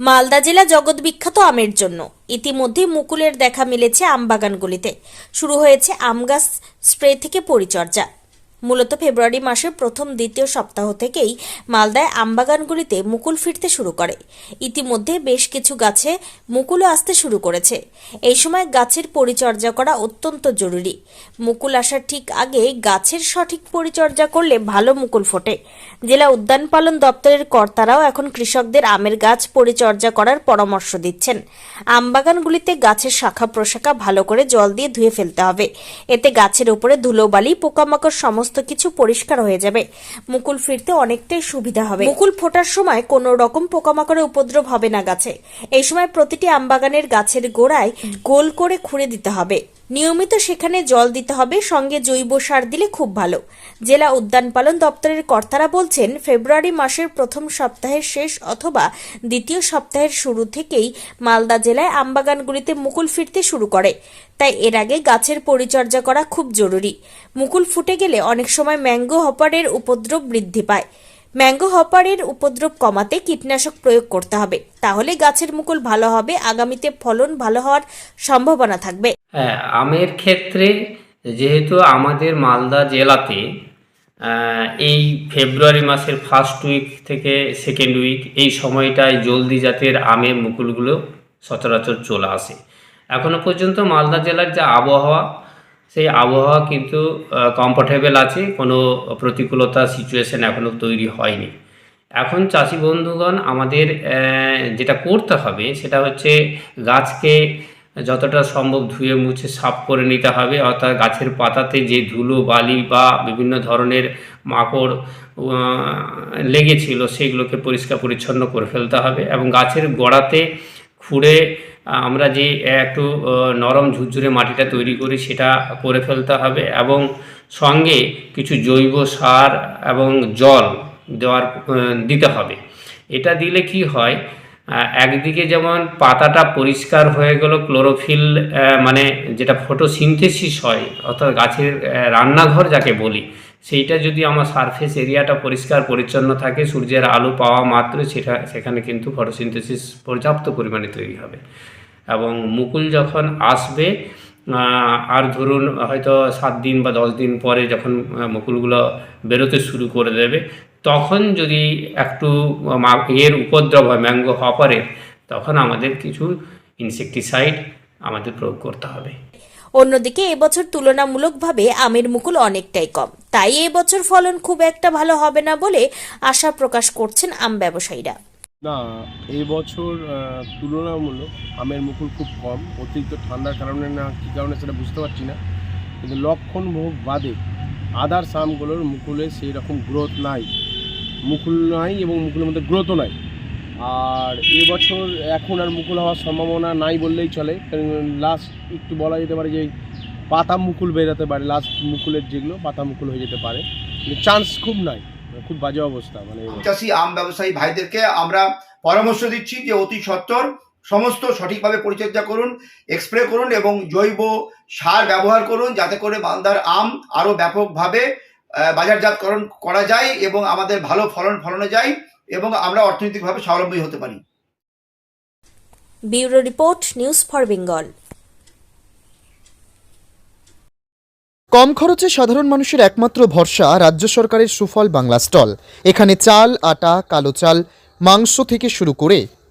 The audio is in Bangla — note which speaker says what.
Speaker 1: মালদা জেলা জগৎ বিখ্যাত আমের জন্য। ইতিমধ্যে মুকুলের দেখা মিলেছে আমবাগানগুলিতে। শুরু হয়েছে আম গাছ স্প্রে থেকে পরিচর্যা। মূলত ফেব্রুয়ারি মাসের প্রথম দ্বিতীয় সপ্তাহ থেকেই মালদায় আমবাগানগুলিতে মুকুল ফিরতে শুরু করে। ইতিমধ্যে বেশ কিছু গাছে মুকুলও আসতে শুরু করেছে। এই সময় গাছের পরিচর্যা করা অত্যন্ত জরুরি। মুকুল আসার ঠিক আগে গাছের সঠিক পরিচর্যা করলে ভালো মুকুল ফোটে। জেলা উদ্যান পালন দপ্তরের কর্তারাও এখন কৃষকদের আমের গাছ পরিচর্যা করার পরামর্শ দিচ্ছেন। আমবাগানগুলিতে গাছের শাখা প্রশাখা ভালো করে জল দিয়ে ধুয়ে ফেলতে হবে। এতে গাছের উপরে ধুলোবালি পোকামাকড় সমস্ত কিছু পরিষ্কার হয়ে যাবে। মুকুল ফিরতে অনেকটাই সুবিধা হবে। মুকুল ফোটার সময় কোনো রকম পোকামাকড়ের উপদ্রব হবে না গাছে। এই সময় প্রতিটি আমবাগানের গাছের গোড়ায় গোল করে খুঁড়ে দিতে হবে। নিয়মিত সেখানে জল দিতে হবে, সঙ্গে জৈব সার দিলে খুব ভালো। জেলা উদ্যান পালন দপ্তরের কর্তারা বলছেন, ফেব্রুয়ারি মাসের প্রথম সপ্তাহের শেষ অথবা দ্বিতীয় সপ্তাহের শুরু থেকেই মালদা জেলায় আমবাগানগুলিতে মুকুল ফিরতে শুরু করে। তাই এর আগে গাছের পরিচর্যা করা খুব জরুরি। মুকুল ফুটে গেলে অনেক সময় ম্যাঙ্গো হপারের উপদ্রব বৃদ্ধি পায়। ম্যাঙ্গো হপারের উপদ্রব কমাতে কীটনাশক প্রয়োগ করতে হবে। তাহলে গাছের মুকুল ভালো হবে, আগামীতে ফলন ভালো হওয়ার সম্ভাবনা থাকবে।
Speaker 2: হ্যাঁ আমের ক্ষেত্রে যেহেতু আমাদের মালদা জেলাতে এই ফেব্রুয়ারি মাসের ফার্স্ট উইক থেকে সেকেন্ড উইক এই সময়টায় জলদি জাতের আমের মুকুলগুলো সচরাচর চলে আসে। এখনও পর্যন্ত মালদা জেলার যে আবহাওয়া, সেই আবহাওয়া কিন্তু কমফোর্টেবল আছে, কোনো প্রতিকূলতা সিচুয়েশন এখনও তৈরি হয়নি। এখন চাষি বন্ধুগণ, আমাদের যেটা করতে হবে, সেটা হচ্ছে গাছকে যতটা সম্ভব ধুয়ে মুছে সাফ করে নিতে হবে। অর্থাৎ গাছের পাতাতে যে ধুলো, বালি বা বিভিন্ন ধরনের মাকড় লেগেছিল, সেগুলোকে পরিষ্কার পরিচ্ছন্ন করে ফেলতে হবে এবং গাছের গোড়াতে খুঁড়ে আমরা যে একটু নরম ঝুরঝুরে মাটিটা তৈরি করি সেটা করে ফেলতে হবে এবং সঙ্গে কিছু জৈব সার এবং জল দেওয়ার দিতে হবে। এটা দিলে কি হয় একদিকে যেমন পাতাটা পরিষ্কার হয়ে গেল ক্লোরোফিল মানে যেটা ফটোসিনথেসিস হয়, অর্থাৎ গাছের রান্নাঘর যাকে বলি, সেইটা যদি আমার সারফেস এরিয়াটা পরিষ্কার পরিচ্ছন্ন থাকে, সূর্যের আলো পাওয়া মাত্র সেটা, সেখানে কিন্তু ফটোসিনথেসিস পর্যাপ্ত পরিমাণে তৈরি হবে। এবং মুকুল যখন আসবে আর ধরুন হয়তো সাত দিন বা দশ দিন পরে যখন মুকুলগুলো বেরোতে শুরু করে দেবে তখন যদি একটু মা- এর উপদ্রব হয় ম্যাঙ্গো হপারের তখন আমাদের কিছু ইনসেকটিসাইড আমাদের প্রয়োগ করতে হবে।
Speaker 1: অন্যদিকে এবছর তুলনামূলকভাবে আমের মুকুল অনেকটাই কম। তাই এবছর ফলন খুব একটা ভালো হবে না বলে আশা প্রকাশ করছেন আম ব্যবসায়ীরা।
Speaker 3: না এই বছর তুলনামূলক আমের মুকুল খুব কম। অতিরিক্ত ঠান্ডার কারণে না কী কারণে সেটা বুঝতে পারছি না। কিন্তু লক্ষণ ভোগ বাদে আদার্স আমগুলোর মুকুলে সেই রকম গ্রোথ নাই। মুকুল নাই এবং মুকুলের মধ্যে গ্রোথও নাই। আর এবছর এখন আর মুকুল হওয়ার সম্ভাবনা নাই বললেই চলে। কারণ লাস্ট একটু বলা যেতে পারে যে পাতা মুকুল বেরোতে পারে লাস্ট মুকুলের যেগুলো পাতা মুকুল হয়ে যেতে পারে। চান্স খুব নাই। খুব বাজে অবস্থা মানে।
Speaker 4: চাষি, আম ব্যবসায়ী ভাইদেরকে আমরা পরামর্শ দিচ্ছি যে অতি সত্বর সমস্ত সঠিকভাবে পরিচর্যা করুন, এক্সপ্রে করুন এবং জৈব সার ব্যবহার করুন যাতে করে মালদার আম আরও ব্যাপকভাবে বাজারজাতকরণ করা যায় এবং আমাদের ভালো ফলন ফলানো যায় এবং আমরা অর্থনৈতিকভাবে স্বাবলম্বী হতে পারি।
Speaker 1: Bureau report news for Bengal.
Speaker 5: কম খরচে সাধারণ মানুষের একমাত্র ভরসা রাজ্য সরকারের সুফল বাংলা স্টল। এখানে চাল আটা কালো চাল মাংস থেকে শুরু করে